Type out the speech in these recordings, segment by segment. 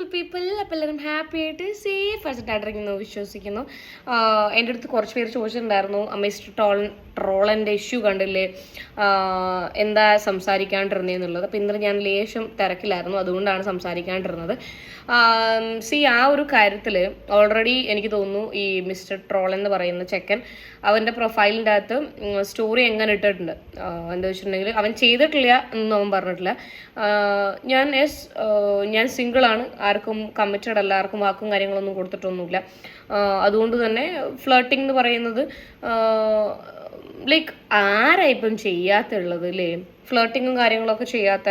Beautiful people അപ്പോൾ എല്ലാവരും happy ആയിട്ട് സേഫ് ആയിട്ടിരിക്കുന്നു വിശ്വസിക്കുന്നു. എന്റെ അടുത്ത് കുറച്ച് പേര് ചോദിച്ചിട്ടുണ്ടായിരുന്നു മിസ്റ്റർ ടോൾ ട്രോളന്റെ ഇഷ്യൂ കണ്ടില്ലേ? എന്താ സംസാരിക്കാണ്ടിരുന്നതെന്നുള്ളത് അപ്പോൾ ഇന്നലെ ഞാൻ ലേശം തിരക്കിലായിരുന്നു അതുകൊണ്ടാണ് സംസാരിക്കാണ്ടിരുന്നത്. സി ആ ഒരു കാര്യത്തിൽ ഓൾറെഡി എനിക്ക് തോന്നുന്നു ഈ മിസ്റ്റർ ട്രോൾ എന്ന് പറയുന്ന ചെക്കൻ അവന്റെ പ്രൊഫൈലിന്റെ അകത്ത് സ്റ്റോറി എങ്ങനെ ഇട്ടിട്ടുണ്ട്. എന്താ വെച്ചിട്ടുണ്ടെങ്കിൽ അവൻ ചെയ്തിട്ടില്ല എന്നൊന്നും അവൻ പറഞ്ഞിട്ടില്ല. ഞാൻ എസ് ഞാൻ സിംഗിളാണ് ആർക്കും കമ്മിറ്റഡ് അല്ല ആർക്കും വാക്കും കാര്യങ്ങളൊന്നും കൊടുത്തിട്ടൊന്നുമില്ല. അതുകൊണ്ട് തന്നെ ഫ്ലർട്ടിംഗ് എന്ന് പറയുന്നത് ലൈക്ക് ആരാ ഇപ്പം ചെയ്യാത്തുള്ളത് അല്ലേ ഫ്ലേട്ടിങ്ങും കാര്യങ്ങളൊക്കെ ചെയ്യാത്ത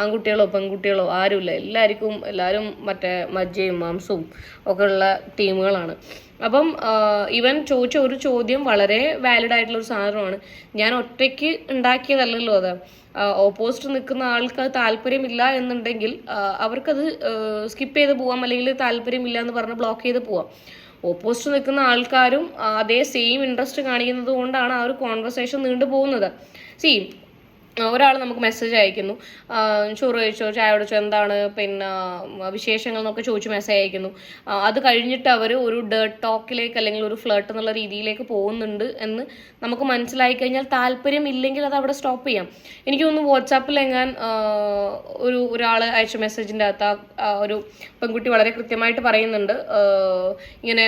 ആൺകുട്ടികളോ പെൺകുട്ടികളോ ആരുമില്ല. എല്ലാവർക്കും എല്ലാവരും മറ്റേ മജ്ജയും മാംസവും ഒക്കെ ഉള്ള ടീമുകളാണ് അപ്പം ഇവൻ ചോദിച്ച ഒരു ചോദ്യം വളരെ വാലിഡ് ആയിട്ടുള്ള ഒരു സാധനമാണ്. ഞാൻ ഒറ്റയ്ക്ക് ഉണ്ടാക്കിയതല്ലല്ലോ അത്. ഓപ്പോസിറ്റ് നിൽക്കുന്ന ആൾക്ക് അത് താല്പര്യമില്ല എന്നുണ്ടെങ്കിൽ അവർക്കത് സ്കിപ്പ് ചെയ്ത് പോവാം അല്ലെങ്കിൽ താല്പര്യമില്ല എന്ന് പറഞ്ഞ് ബ്ലോക്ക് ചെയ്ത് പോവാം. ഓപ്പോസിറ്റ് നിൽക്കുന്ന ആൾക്കാരും അതേ സെയിം ഇൻട്രസ്റ്റ് കാണിക്കുന്നത് കൊണ്ടാണ് ആ ഒരു കോൺവെർസേഷൻ നീണ്ടു പോകുന്നത് സി ഒരാൾ നമുക്ക് മെസ്സേജ് അയക്കുന്നു. ചോറ് കഴിച്ചോ? ചായ കുടിച്ചോ? എന്താണ്? പിന്നെ വിശേഷങ്ങൾ എന്നൊക്കെ ചോദിച്ച് മെസ്സേജ് അയക്കുന്നു. അത് കഴിഞ്ഞിട്ട് അവർ ഒരു ഡേർട്ട് ടോക്കിലേക്ക് അല്ലെങ്കിൽ ഒരു ഫ്ലേർട്ട് എന്നുള്ള രീതിയിലേക്ക് പോകുന്നുണ്ട് എന്ന് നമുക്ക് മനസ്സിലായി കഴിഞ്ഞാൽ താല്പര്യം ഇല്ലെങ്കിൽ അത് അവിടെ സ്റ്റോപ്പ് ചെയ്യാം. എനിക്ക് തോന്നുന്നു വാട്സാപ്പിൽ എങ്ങാൻ ഒരു ഒരാൾ അയച്ച മെസ്സേജിന്റെ അകത്ത് ഒരു പെൺകുട്ടി വളരെ കൃത്യമായിട്ട് പറയുന്നുണ്ട്. ഇങ്ങനെ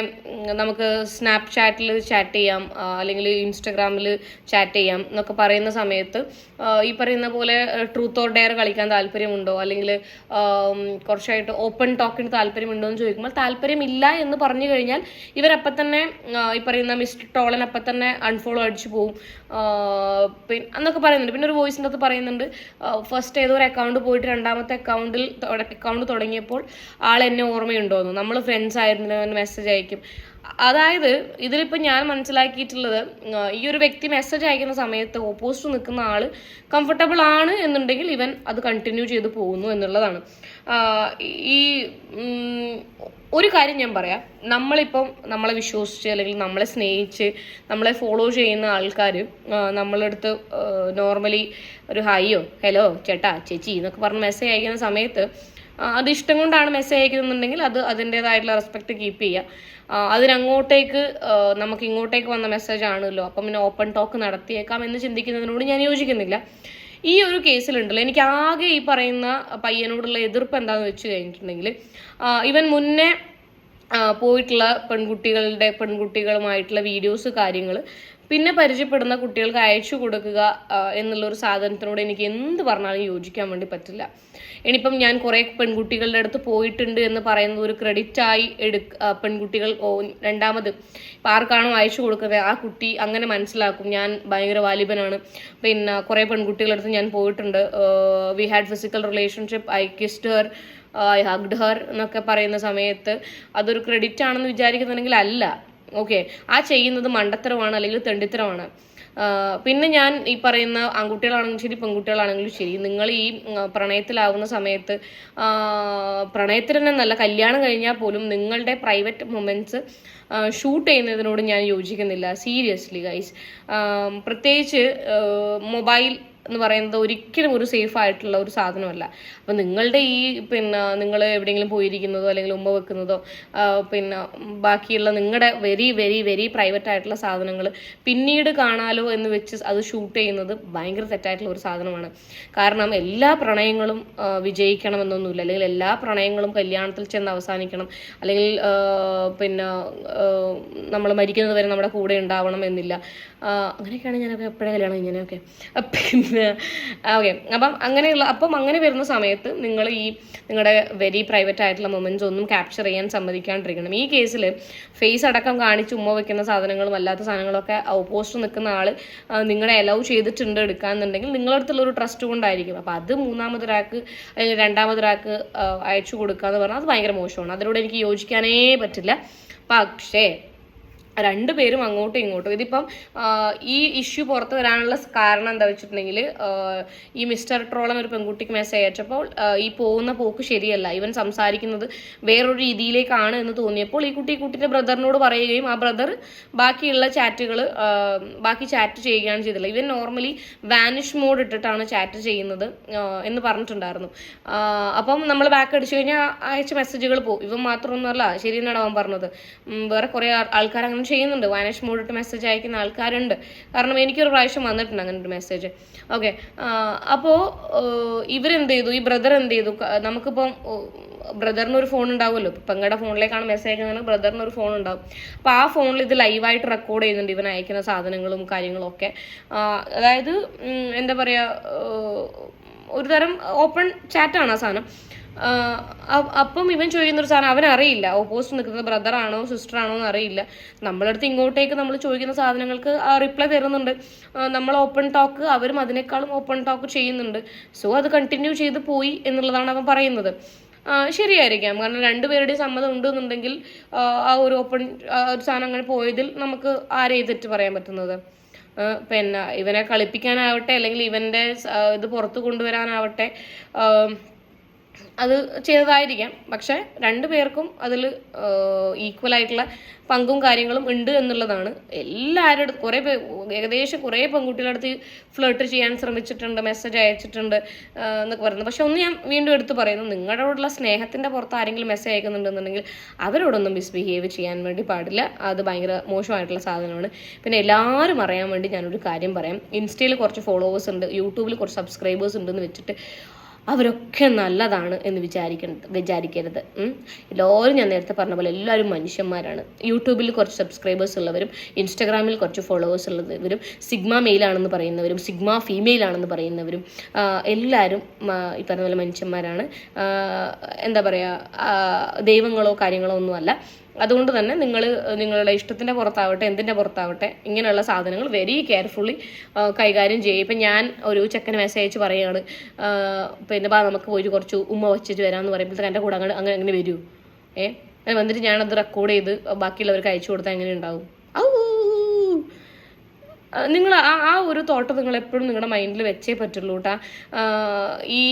നമുക്ക് സ്നാപ്ചാറ്റിൽ ചാറ്റ് ചെയ്യാം അല്ലെങ്കിൽ ഇൻസ്റ്റഗ്രാമിൽ ചാറ്റ് ചെയ്യാം എന്നൊക്കെ പറയുന്ന സമയത്ത് ഈ പറയുന്ന പോലെ ട്രൂത്ത് ഓർ ഡെയർ കളിക്കാൻ താല്പര്യമുണ്ടോ? അല്ലെങ്കിൽ കുറച്ചായിട്ട് ഓപ്പൺ ടോക്കിന് താല്പര്യമുണ്ടോ എന്ന് ചോദിക്കുമ്പോൾ താല്പര്യമില്ല എന്ന് പറഞ്ഞു കഴിഞ്ഞാൽ ഇവരപ്പം തന്നെ ഈ പറയുന്ന മിസ്റ്റർ ടോളൻ അപ്പം തന്നെ അൺഫോളോ അടിച്ചു പോകും പിന്നെ എന്നൊക്കെ പറയുന്നുണ്ട്. പിന്നെ ഒരു വോയിസിന്റെ അകത്ത് പറയുന്നുണ്ട് ഫസ്റ്റ് ഏതോ ഒരു അക്കൗണ്ട് പോയിട്ട് രണ്ടാമത്തെ അക്കൗണ്ടിൽ അക്കൗണ്ട് തുടങ്ങിയപ്പോൾ ആൾ എന്നെ ഓർമ്മയുണ്ടോയെന്ന് നമ്മൾ ഫ്രണ്ട്സ് ആയിരുന്നു മെസ്സേജ് അയക്കും. അതായത് ഇതിലിപ്പോൾ ഞാൻ മനസ്സിലാക്കിയിട്ടുള്ളത് ഈ ഒരു വ്യക്തി മെസ്സേജ് അയക്കുന്ന സമയത്ത് ഓപ്പോസിറ്റ് നിൽക്കുന്ന ആൾ കംഫർട്ടബിൾ ആണ് എന്നുണ്ടെങ്കിൽ ഇവൻ അത് കണ്ടിന്യൂ ചെയ്ത് പോകുന്നു എന്നുള്ളതാണ്. ഈ ഒരു കാര്യം ഞാൻ പറയാം. നമ്മളിപ്പം നമ്മളെ വിശ്വസിച്ച് അല്ലെങ്കിൽ നമ്മളെ സ്നേഹിച്ച് നമ്മളെ ഫോളോ ചെയ്യുന്ന ആൾക്കാർ നമ്മളടുത്ത് നോർമലി ഒരു ഹായോ ഹലോ ചേട്ടാ ചേച്ചി എന്നൊക്കെ പറഞ്ഞ് മെസ്സേജ് അയക്കുന്ന സമയത്ത് അത് ഇഷ്ടം കൊണ്ടാണ് മെസ്സേജ് അയക്കുന്നുണ്ടെങ്കിൽ അത് അതിന്റെതായിട്ടുള്ള റെസ്പെക്റ്റ് കീപ്പ് ചെയ്യുക അതിനങ്ങോട്ടേക്ക് നമുക്ക് ഇങ്ങോട്ടേക്ക് വന്ന മെസ്സേജ് ആണല്ലോ. അപ്പം പിന്നെ ഓപ്പൺ ടോക്ക് നടത്തിയേക്കാം എന്ന് ചിന്തിക്കുന്നതിനോട് ഞാൻ യോജിക്കുന്നില്ല. ഈ ഒരു കേസിലുണ്ടല്ലോ എനിക്ക് ആകെ ഈ പറയുന്ന പയ്യനോടുള്ള എതിർപ്പ് എന്താണെന്ന് വെച്ച് കഴിഞ്ഞിട്ടുണ്ടെങ്കിൽ ഇവൻ മുന്നേ പോയിട്ടുള്ള പെൺകുട്ടികളുടെ പെൺകുട്ടികളുമായിട്ടുള്ള വീഡിയോസ് കാര്യങ്ങൾ പിന്നെ പരിചയപ്പെടുന്ന കുട്ടികൾക്ക് അയച്ചു കൊടുക്കുക എന്നുള്ളൊരു സാധനത്തിനോട് എനിക്ക് എന്ത് പറഞ്ഞാലും യോജിക്കാൻ വേണ്ടി പറ്റില്ല. ഇനിയിപ്പം ഞാൻ കുറേ പെൺകുട്ടികളുടെ അടുത്ത് പോയിട്ടുണ്ട് എന്ന് പറയുന്ന ഒരു ക്രെഡിറ്റായി എടുക്ക പെൺകുട്ടികൾ രണ്ടാമത് ഇപ്പം ആർക്കാണോ അയച്ചു കൊടുക്കുന്നത് ആ കുട്ടി അങ്ങനെ മനസ്സിലാക്കും. ഞാൻ ഭയങ്കര വാലിബനാണ്. പിന്നെ കുറേ പെൺകുട്ടികളുടെ അടുത്ത് ഞാൻ പോയിട്ടുണ്ട്. We had physical relationship I kissed her I hugged her എന്നൊക്കെ പറയുന്ന സമയത്ത് അതൊരു ക്രെഡിറ്റ് ആണെന്ന് വിചാരിക്കുന്നുണ്ടെങ്കിൽ അല്ല. ഓക്കെ. ആ ചെയ്യുന്നത് മണ്ടത്തരമാണ് അല്ലെങ്കിൽ തെണ്ടിത്തരമാണ്. പിന്നെ ഞാൻ ഈ പറയുന്ന ആൺകുട്ടികളാണെങ്കിലും ശരി പെൺകുട്ടികളാണെങ്കിലും ശരി നിങ്ങൾ ഈ പ്രണയത്തിലാവുന്ന സമയത്ത് ആ, പ്രണയത്തിൽ തന്നെ നല്ല കല്യാണം കഴിഞ്ഞാൽ പോലും നിങ്ങളുടെ പ്രൈവറ്റ് മൊമെന്റ്സ് ഷൂട്ട് ചെയ്യുന്നതിനോട് ഞാൻ യോജിക്കുന്നില്ല. സീരിയസ്ലി ഗൈസ് പ്രത്യേകിച്ച് മൊബൈൽ എന്ന് പറയുന്നത് ഒരിക്കലും ഒരു സേഫ് ആയിട്ടുള്ള ഒരു സാധനമല്ല. അപ്പം നിങ്ങളുടെ ഈ പിന്നെ നിങ്ങൾ എവിടെയെങ്കിലും പോയിരിക്കുന്നതോ അല്ലെങ്കിൽ ഉമ്മ വെക്കുന്നതോ പിന്നെ ബാക്കിയുള്ള നിങ്ങളുടെ വെരി വെരി വെരി പ്രൈവറ്റ് ആയിട്ടുള്ള സാധനങ്ങൾ പിന്നീട് കാണാലോ എന്ന് വെച്ച് അത് ഷൂട്ട് ചെയ്യുന്നത് ഭയങ്കര തെറ്റായിട്ടുള്ള ഒരു സാധനമാണ്. കാരണം എല്ലാ പ്രണയങ്ങളും വിജയിക്കണമെന്നൊന്നുമില്ല. അല്ലെങ്കിൽ എല്ലാ പ്രണയങ്ങളും കല്യാണത്തിൽ ചെന്ന് അവസാനിക്കണം. അല്ലെങ്കിൽ പിന്നെ നമ്മൾ മരിക്കുന്നത് വരെ നമ്മുടെ കൂടെ ഉണ്ടാവണം എന്നില്ല. അങ്ങനെയൊക്കെയാണ് ഞാനൊക്കെ എപ്പോഴേ കല്യാണം ഇങ്ങനെയൊക്കെ പിന്നെ ഓക്കെ അപ്പം അങ്ങനെയുള്ള അപ്പം അങ്ങനെ വരുന്ന സമയത്ത് നിങ്ങൾ ഈ നിങ്ങളുടെ വെരി പ്രൈവറ്റ് ആയിട്ടുള്ള മൊമെന്റ്സ് ഒന്നും ക്യാപ്ചർ ചെയ്യാൻ സമ്മതിക്കാണ്ടിരിക്കണം. ഈ കേസിൽ ഫേസ് അടക്കം കാണിച്ച് ഉമ്മ വെക്കുന്ന സാധനങ്ങളും അല്ലാത്ത സാധനങ്ങളൊക്കെ ഓപ്പോസിറ്റ് നിൽക്കുന്ന ആൾ നിങ്ങളെ അലൗ ചെയ്തിട്ടുണ്ട് എടുക്കാന്നുണ്ടെങ്കിൽ അടുത്തുള്ള ഒരു ട്രസ്റ്റ് കൊണ്ടായിരിക്കും. അപ്പോൾ അത് മൂന്നാമതൊരാൾക്ക് അല്ലെങ്കിൽ രണ്ടാമതൊരാൾക്ക് അയച്ചു കൊടുക്കുക എന്ന് പറഞ്ഞാൽ അത് ഭയങ്കര മോശമാണ്. അതിലൂടെ എനിക്ക് യോജിക്കാനേ പറ്റില്ല. પાકશે. രണ്ടുപേരും അങ്ങോട്ടും ഇങ്ങോട്ടും. ഇതിപ്പം ഈ ഇഷ്യൂ പുറത്തു വരാനുള്ള കാരണം എന്താ വെച്ചിട്ടുണ്ടെങ്കിൽ ഈ മിസ്റ്റർ ട്രോളൻ ഒരു പെൺകുട്ടിക്ക് മെസ്സേജ് അയച്ചപ്പോൾ ഈ പോകുന്ന പോക്ക് ശരിയല്ല. ഇവൻ സംസാരിക്കുന്നത് വേറൊരു രീതിയിലേക്കാണ് എന്ന് തോന്നിയപ്പോൾ ഈ കുട്ടി കുട്ടിന്റെ ബ്രദറിനോട് പറയുകയും ആ ബ്രദർ ബാക്കിയുള്ള ചാറ്റുകൾ ബാക്കി ചാറ്റ് ചെയ്യുകയാണ് ചെയ്തില്ല ഇവൻ നോർമലി വാനിഷ് മോഡ് ഇട്ടിട്ടാണ് ചാറ്റ് ചെയ്യുന്നത് എന്ന് പറഞ്ഞിട്ടുണ്ടായിരുന്നു. അപ്പം നമ്മൾ ബാക്ക് അടിച്ചു കഴിഞ്ഞാൽ അയച്ച മെസ്സേജുകൾ പോകും ഇവൻ മാത്രമൊന്നുമല്ല ശരി തന്നെയാണ് അവൻ പറഞ്ഞത്. വേറെ കുറേ ആൾക്കാർ ചെയ്യുന്നുണ്ട്. വാനിഷ് മോഡിട്ട് മെസ്സേജ് അയക്കുന്ന ആൾക്കാരുണ്ട്. കാരണം എനിക്കൊരു പ്രാവശ്യം വന്നിട്ടുണ്ട് അങ്ങനെ ഒരു മെസ്സേജ് ഓക്കെ അപ്പോൾ ഇവരെന്ത് ചെയ്തു? ഈ ബ്രദർ എന്ത് ചെയ്തു? നമുക്കിപ്പം ബ്രദറിന് ഒരു ഫോൺ ഉണ്ടാവുമല്ലോ. ഇപ്പം പെങ്ങളുടെ ഫോണിലേക്കാണ് മെസ്സേജ് അയക്കുന്നത് ബ്രദറിന് ഒരു ഫോൺ ഉണ്ടാവും. അപ്പോൾ ആ ഫോണിൽ ഇത് ലൈവായിട്ട് റെക്കോർഡ് ചെയ്യുന്നുണ്ട് ഇവൻ അയക്കുന്ന സാധനങ്ങളും കാര്യങ്ങളും ഒക്കെ അതായത് എന്താ പറയുക ഒരു തരം ഓപ്പൺ ചാറ്റാണ് ആ സാധനം. അപ്പം ഇവൻ ചോദിക്കുന്ന ഒരു സാധനം അവൻ അറിയില്ല ഓപ്പോസിറ്റ് നിൽക്കുന്നത് ബ്രദറാണോ ആണോ എന്ന് അറിയില്ല. നമ്മളടുത്ത് ഇങ്ങോട്ടേക്ക് നമ്മൾ ചോദിക്കുന്ന സാധനങ്ങൾക്ക് റിപ്ലൈ തരുന്നുണ്ട്. നമ്മൾ ഓപ്പൺ ടോക്ക് അവരും അതിനേക്കാളും ഓപ്പൺ ടോക്ക് ചെയ്യുന്നുണ്ട്. സോ അത് കണ്ടിന്യൂ ചെയ്ത് പോയി എന്നുള്ളതാണ് അവൻ പറയുന്നത്. ശരിയായിരിക്കാം. കാരണം രണ്ടുപേരുടെയും സമ്മതം ഉണ്ടെന്നുണ്ടെങ്കിൽ ആ, ആ ഒരു ഓപ്പൺ ഒരു സാധനം അങ്ങനെ പോയതിൽ നമുക്ക് ആരെയും തെറ്റ് പറയാൻ പറ്റുന്നത്? പിന്നെ ഇവനെ കളിപ്പിക്കാനാവട്ടെ അല്ലെങ്കിൽ ഇവന്റെ ഇത് പുറത്ത് കൊണ്ടുവരാനാവട്ടെ അത് ചെയ്തതായിരിക്കാം. പക്ഷെ രണ്ടു പേർക്കും അതിൽ ഈക്വൽ ആയിട്ടുള്ള പങ്കും കാര്യങ്ങളും ഉണ്ട് എന്നുള്ളതാണ്. എല്ലാവരുടെ അടുത്ത് കുറേ പേ ഏകദേശം കുറേ പെൺകുട്ടികളുടെ അടുത്ത് ഫ്ലേർട്ട് ചെയ്യാൻ ശ്രമിച്ചിട്ടുണ്ട് മെസ്സേജ് അയച്ചിട്ടുണ്ട് എന്നൊക്കെ പറയുന്നത്. പക്ഷെ ഒന്ന് ഞാൻ വീണ്ടും എടുത്ത് പറയുന്നു നിങ്ങളോടുള്ള സ്നേഹത്തിന്റെ പുറത്ത് ആരെങ്കിലും മെസ്സേജ് അയക്കുന്നുണ്ടെന്നുണ്ടെങ്കിൽ അവരോടൊന്നും മിസ്ബിഹേവ് ചെയ്യാൻ വേണ്ടി പാടില്ല. അത് ഭയങ്കര മോശമായിട്ടുള്ള സാധനമാണ്. പിന്നെ എല്ലാവരും അറിയാൻ വേണ്ടി ഞാനൊരു കാര്യം പറയാം. ഇൻസ്റ്റയിൽ കുറച്ച് ഫോളോവേഴ്സ് ഉണ്ട് യൂട്യൂബിൽ കുറച്ച് സബ്സ്ക്രൈബേഴ്സ് ഉണ്ടെന്ന് വെച്ചിട്ട് അവരൊക്കെ നല്ലതാണ് എന്ന് വിചാരിക്കണ്ട വിചാരിക്കരുത്. എല്ലാവരും ഞാൻ നേരത്തെ പറഞ്ഞ പോലെ എല്ലാവരും മനുഷ്യന്മാരാണ്. യൂട്യൂബിൽ കുറച്ച് സബ്സ്ക്രൈബേഴ്സ് ഉള്ളവരും ഇൻസ്റ്റാഗ്രാമിൽ കുറച്ച് ഫോളോവേഴ്സ് ഉള്ളവരും സിഗ്മ മെയിലാണെന്ന് പറയുന്നവരും സിഗ്മ ഫീമെയിൽ ആണെന്ന് പറയുന്നവരും എല്ലാവരും ഈ പറഞ്ഞ പോലെ മനുഷ്യന്മാരാണ്. എന്താ പറയുക ദൈവങ്ങളോ കാര്യങ്ങളോ ഒന്നുമല്ല. അതുകൊണ്ട് തന്നെ നിങ്ങൾ നിങ്ങളുടെ ഇഷ്ടത്തിന്റെ പുറത്താവട്ടെ എന്തിന്റെ പുറത്താവട്ടെ ഇങ്ങനെയുള്ള സാധനങ്ങൾ വെരി കെയർഫുള്ളി കൈകാര്യം ചെയ്യും ഇപ്പം ഞാൻ ഒരു ചെക്കന് മെസ്സേജ് അയച്ച് പറയുകയാണ് പിന്നെ ബാ നമുക്ക് പോയിട്ട് കുറച്ച് ഉമ്മ വെച്ചിട്ട് വരാമെന്ന് പറയുമ്പോഴത്തേക്ക് എന്റെ കൂടെ അങ്ങനെ അങ്ങനെ അങ്ങനെ വരൂ. ഏ? വന്നിട്ട് ഞാനത് റെക്കോർഡ് ചെയ്ത് ബാക്കിയുള്ളവർക്ക് അയച്ചു കൊടുത്താൽ എങ്ങനെ ഉണ്ടാവും? ഔ! നിങ്ങൾ ആ ആ ഒരു തോട്ട് നിങ്ങൾ എപ്പോഴും നിങ്ങളുടെ മൈൻഡിൽ വെച്ചേ പറ്റുള്ളൂ കേട്ടാ ഈ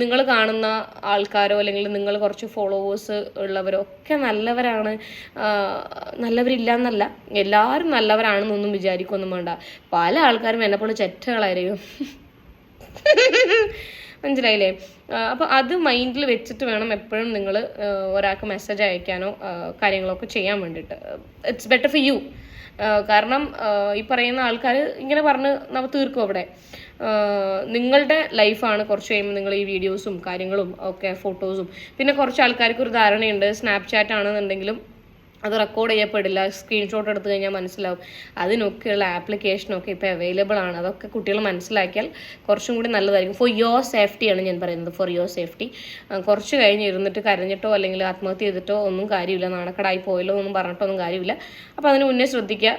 നിങ്ങൾ കാണുന്ന ആൾക്കാരോ അല്ലെങ്കിൽ നിങ്ങൾ കുറച്ച് ഫോളോവേഴ്സ് ഉള്ളവരോ ഒക്കെ നല്ലവരാണ്. നല്ലവരില്ല എന്നല്ല എല്ലാവരും നല്ലവരാണെന്നൊന്നും വിചാരിക്കൊന്നും വേണ്ട. പല ആൾക്കാരും എന്നെപ്പോലെ ചെറ്റകളായിരിക്കും. മനസ്സിലായില്ലേ? അപ്പോൾ അത് മൈൻഡിൽ വെച്ചിട്ട് വേണം എപ്പോഴും നിങ്ങൾ ഒരാൾക്ക് മെസ്സേജ് അയക്കാനോ കാര്യങ്ങളൊക്കെ ചെയ്യാൻ വേണ്ടിയിട്ട്. It's better for you. കാരണം ഈ പറയുന്ന ആൾക്കാർ ഇങ്ങനെ പറഞ്ഞ് നമ്മ തീർക്കും അവിടെ. നിങ്ങളുടെ ലൈഫാണ് കുറച്ച് കഴിയുമ്പോൾ നിങ്ങൾ ഈ വീഡിയോസും കാര്യങ്ങളും ഒക്കെ ഫോട്ടോസും പിന്നെ കുറച്ച് ആൾക്കാർക്ക് ഒരു ധാരണയുണ്ട്. സ്നാപ്ചാറ്റ് ആണെന്നുണ്ടെങ്കിലും അത് റെക്കോർഡ് ചെയ്യപ്പെടില്ല സ്ക്രീൻഷോട്ട് എടുത്തു കഴിഞ്ഞാൽ മനസ്സിലാവും. അതിനൊക്കെയുള്ള ആപ്ലിക്കേഷനൊക്കെ ഇപ്പോൾ അവൈലബിൾ ആണ്. അതൊക്കെ കുട്ടികൾ മനസ്സിലാക്കിയാൽ കുറച്ചും കൂടി നല്ലതായിരിക്കും. ഫോർ യുവർ സേഫ്റ്റിയാണ് ഞാൻ പറയുന്നത്. ഫോർ യുവർ സേഫ്റ്റി കുറച്ച് കഴിഞ്ഞ് ഇരുന്നിട്ട് കരഞ്ഞിട്ടോ അല്ലെങ്കിൽ ആത്മഹത്യ ചെയ്തിട്ടോ ഒന്നും കാര്യമില്ല. നാണക്കടായി പോയല്ലോ ഒന്നും പറഞ്ഞിട്ടോ ഒന്നും കാര്യമില്ല. അപ്പോൾ അതിന് മുന്നേ ശ്രദ്ധിക്കുക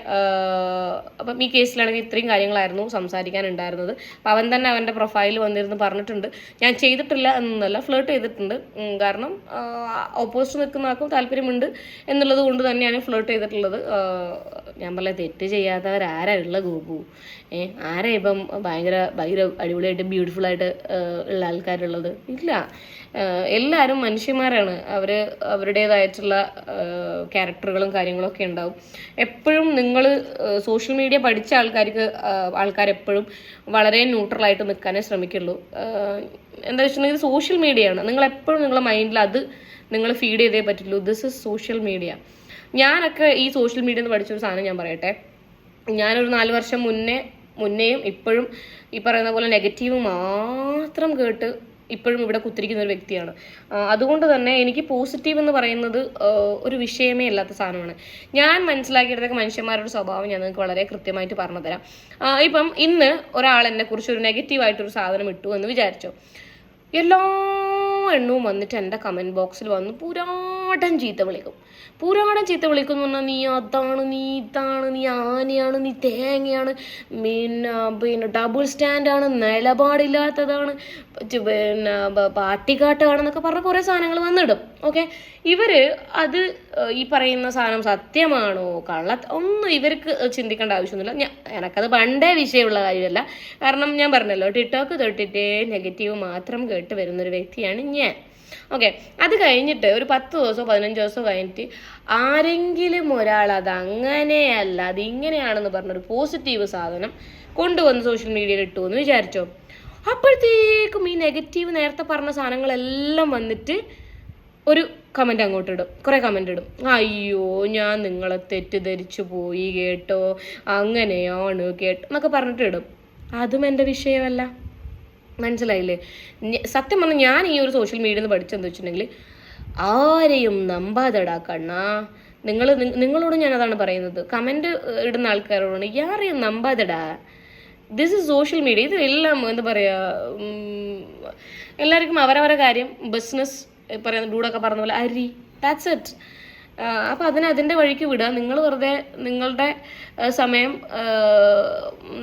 അപ്പം ഈ കേസിലാണെങ്കിൽ ഇത്രയും കാര്യങ്ങളായിരുന്നു സംസാരിക്കാനുണ്ടായിരുന്നത്. അപ്പോൾ അവൻ തന്നെ അവന്റെ പ്രൊഫൈൽ വന്നിരുന്ന് പറഞ്ഞിട്ടുണ്ട്. ഞാൻ ചെയ്തിട്ടില്ല എന്നല്ല ഫ്ലേർട്ട് ചെയ്തിട്ടുണ്ട്. കാരണം ഓപ്പോസിറ്റ് നിൽക്കുന്ന ആൾക്കും താല്പര്യമുണ്ട് എന്നുള്ളത് കൊണ്ട് തന്നെയാണ് ഫ്ലേർട്ട് ചെയ്തിട്ടുള്ളത്. ഞാൻ പറഞ്ഞ തെറ്റ് ചെയ്യാത്തവരാരാ ഉള്ള ഗോപു. ഏ ആരാ ഇപ്പം ഭയങ്കര ഭയങ്കര അടിപൊളിയായിട്ട് ബ്യൂട്ടിഫുൾ ആയിട്ട് ഉള്ള ആൾക്കാരുള്ളത്? ഇല്ല. എല്ലാവരും മനുഷ്യന്മാരാണ്. അവർ അവരുടേതായിട്ടുള്ള ക്യാരക്ടറുകളും കാര്യങ്ങളൊക്കെ ഉണ്ടാവും. എപ്പോഴും നിങ്ങൾ സോഷ്യൽ മീഡിയ പഠിച്ച ആൾക്കാർക്ക് ആൾക്കാരെപ്പോഴും വളരെ ന്യൂട്രലായിട്ട് നിൽക്കാനേ ശ്രമിക്കുള്ളൂ. എന്താ വെച്ചിട്ടുണ്ടെങ്കിൽ സോഷ്യൽ മീഡിയയാണ് നിങ്ങൾ എപ്പോഴും നിങ്ങളുടെ മൈൻഡിൽ അത് നിങ്ങൾ ഫീഡ് ചെയ്തേ പറ്റുള്ളൂ. ദിസ് ഇസ് സോഷ്യൽ മീഡിയ ഞാനൊക്കെ ഈ സോഷ്യൽ മീഡിയ എന്ന് പഠിച്ചൊരു സാധനം ഞാൻ പറയട്ടെ. ഞാനൊരു നാല് വർഷം മുന്നേ മുന്നേയും ഇപ്പോഴും ഈ പറയുന്ന പോലെ നെഗറ്റീവ് മാത്രം കേട്ട് ഇപ്പോഴും ഇവിടെ കുത്തിരിക്കുന്ന ഒരു വ്യക്തിയാണ്. അതുകൊണ്ട് തന്നെ എനിക്ക് പോസിറ്റീവ് എന്ന് പറയുന്നത് ഒരു വിഷയമേ അല്ലാത്ത സാധനമാണ്. ഞാൻ മനസ്സിലാക്കിയെടുത്ത മനുഷ്യന്മാരുടെ സ്വഭാവം ഞാൻ നിങ്ങൾക്ക് വളരെ കൃത്യമായിട്ട് പറഞ്ഞു തരാം. ഇപ്പം ഇന്ന് ഒരാൾ എന്നെ കുറിച്ച് ഒരു നെഗറ്റീവായിട്ടൊരു സാധനം ഇട്ടു എന്ന് വിചാരിച്ചു? എല്ലാ എണ്ണവും വന്നിട്ട് എന്റെ കമന്റ് ബോക്സിൽ വന്ന് പുരാടൻ ചീത്ത വിളിക്കും. പുരാടൻ ചീത്ത വിളിക്കുന്നു പറഞ്ഞാൽ നീ അതാണ് നീ ഇതാണ് നീ ആനയാണ് നീ തേങ്ങയാണ് പിന്നെ പിന്നെ ഡബിൾ സ്റ്റാൻഡാണ് നിലപാടില്ലാത്തതാണ് പിന്നെ പാട്ടിക്കാട്ടാണെന്നൊക്കെ പറഞ്ഞ കുറേ സാധനങ്ങൾ വന്നിടും. ഓക്കെ ഇവർ അത് ഈ പറയുന്ന സാധനം സത്യമാണോ കള്ള ഒന്നും ഇവർക്ക് ചിന്തിക്കേണ്ട ആവശ്യമൊന്നുമില്ല. ഞാൻ എനക്കത് പണ്ടേ വിഷയമുള്ള കാര്യമല്ല. കാരണം ഞാൻ പറഞ്ഞല്ലോ ടിക്ടോക്ക് തൊട്ടിട്ടേ നെഗറ്റീവ് മാത്രം കേട്ട് വരുന്നൊരു വ്യക്തിയാണ് ഞാൻ. ഓക്കെ അത് കഴിഞ്ഞിട്ട് ഒരു പത്ത് ദിവസമോ പതിനഞ്ച് ദിവസമോ കഴിഞ്ഞിട്ട് ആരെങ്കിലും ഒരാൾ അത് അങ്ങനെയല്ല അത് ഇങ്ങനെയാണെന്ന് പറഞ്ഞൊരു പോസിറ്റീവ് സാധനം കൊണ്ടുവന്ന് സോഷ്യൽ മീഡിയയിൽ ഇട്ടു എന്ന് വിചാരിച്ചോ? അപ്പോഴത്തേക്കും ഈ നെഗറ്റീവ് നേരത്തെ പറഞ്ഞ സാധനങ്ങളെല്ലാം വന്നിട്ട് ഒരു കമന്റ് അങ്ങോട്ട് ഇടും. കുറേ കമന്റ് ഇടും. അയ്യോ ഞാൻ നിങ്ങളെ തെറ്റിദ്ധരിച്ചു പോയി കേട്ടോ. അങ്ങനെയാണ് കേട്ടോ എന്നൊക്കെ പറഞ്ഞിട്ട് ഇടും. അതും എന്റെ വിഷയമല്ല. മനസ്സിലായില്ലേ? സത്യം പറഞ്ഞാൽ ഞാൻ ഈ ഒരു സോഷ്യൽ മീഡിയയിൽ നിന്ന് പഠിച്ചെന്ന് വെച്ചിട്ടുണ്ടെങ്കിൽ ആരെയും നമ്പാതെടാ കണ്ണാ. നിങ്ങൾ നിങ്ങളോട് ഞാൻ അതാണ് പറയുന്നത്. കമന്റ് ഇടുന്ന ആൾക്കാരോടാണ് ആരെയും നമ്പാതെടാ? ദിസ് ഇസ് സോഷ്യൽ മീഡിയ ഇതിലെല്ലാം എന്താ പറയുക എല്ലാവർക്കും അവരവരെ കാര്യം ബിസിനസ് പറയുന്ന ഡൂഡൊക്കെ പറഞ്ഞ പോലെ അരി. ദാറ്റ്സ് ഇറ്റ് അപ്പോൾ അതിനെ അതിന്റെ വഴിക്ക് വിടുക. നിങ്ങൾ വെറുതെ നിങ്ങളുടെ സമയം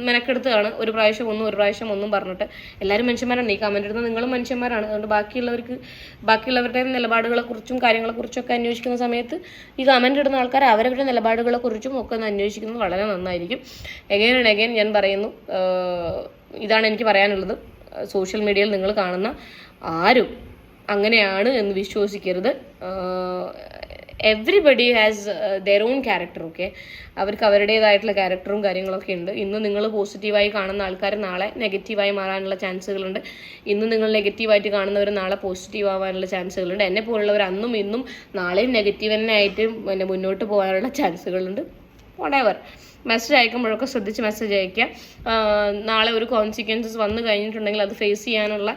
മെനക്കെടുത്തതാണ്. ഒരു പ്രാവശ്യം ഒന്നും ഒരു പ്രാവശ്യം ഒന്നും പറഞ്ഞിട്ട് എല്ലാവരും മനുഷ്യന്മാരാണ് ഈ കമന്റ് ഇടുന്നത് നിങ്ങളും മനുഷ്യന്മാരാണ്. അതുകൊണ്ട് ബാക്കിയുള്ളവർക്ക് ബാക്കിയുള്ളവരുടെ നിലപാടുകളെക്കുറിച്ചും കാര്യങ്ങളെക്കുറിച്ചൊക്കെ അന്വേഷിക്കുന്ന സമയത്ത് ഈ കമന്റ് ഇടുന്ന ആൾക്കാർ അവരവരുടെ നിലപാടുകളെക്കുറിച്ചും ഒക്കെ ഒന്ന് അന്വേഷിക്കുന്നത് വളരെ നന്നായിരിക്കും. എഗൈൻ ആൻഡ് എഗൈൻ ഞാൻ പറയുന്നു ഇതാണ് എനിക്ക് പറയാനുള്ളത്. സോഷ്യൽ മീഡിയയിൽ നിങ്ങൾ കാണുന്ന ആരും അങ്ങനെയാണ് എന്ന് വിശ്വസിക്കരുത്. Everybody has their own character okay അവർക്ക് അവരുടേതായിട്ടുള്ള ക്യാരക്ടറും കാര്യങ്ങളൊക്കെ ഉണ്ട്. ഇന്ന് നിങ്ങൾ പോസിറ്റീവായി കാണുന്ന ആൾക്കാർ നാളെ നെഗറ്റീവായി മാറാനുള്ള ചാൻസുകളുണ്ട്. ഇന്ന് നിങ്ങൾ നെഗറ്റീവായിട്ട് കാണുന്നവർ നാളെ പോസിറ്റീവ് ആവാനുള്ള ചാൻസുകളുണ്ട്. എന്നെ പോലുള്ളവർ അന്നും ഇന്നും നാളെയും നെഗറ്റീവ് തന്നെ ആയിട്ട് പിന്നെ മുന്നോട്ട് പോകാനുള്ള ചാൻസുകളുണ്ട്. വടേവർ മെസ്സേജ് അയക്കുമ്പോഴൊക്കെ ശ്രദ്ധിച്ച് മെസ്സേജ് അയക്കുക നാളെ ഒരു കോൺസിക്വൻസസ് വന്നു കഴിഞ്ഞിട്ടുണ്ടെങ്കിൽ അത് ഫേസ് ചെയ്യാനുള്ള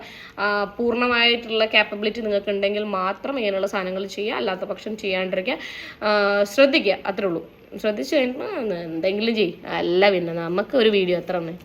പൂർണമായിട്ടുള്ള ക്യാപ്പബിലിറ്റി നിങ്ങൾക്ക് ഉണ്ടെങ്കിൽ മാത്രം ഇങ്ങനെയുള്ള സാധനങ്ങൾ ചെയ്യുക. അല്ലാത്ത പക്ഷം ചെയ്യാണ്ടിരിക്കുക. ശ്രദ്ധിക്കുക. അത്രേ ഉള്ളൂ. ശ്രദ്ധിച്ചു കഴിഞ്ഞാൽ എന്തെങ്കിലും ചെയ്യും. അല്ല പിന്നെ നമുക്ക് ഒരു വീഡിയോ അത്ര തന്നെ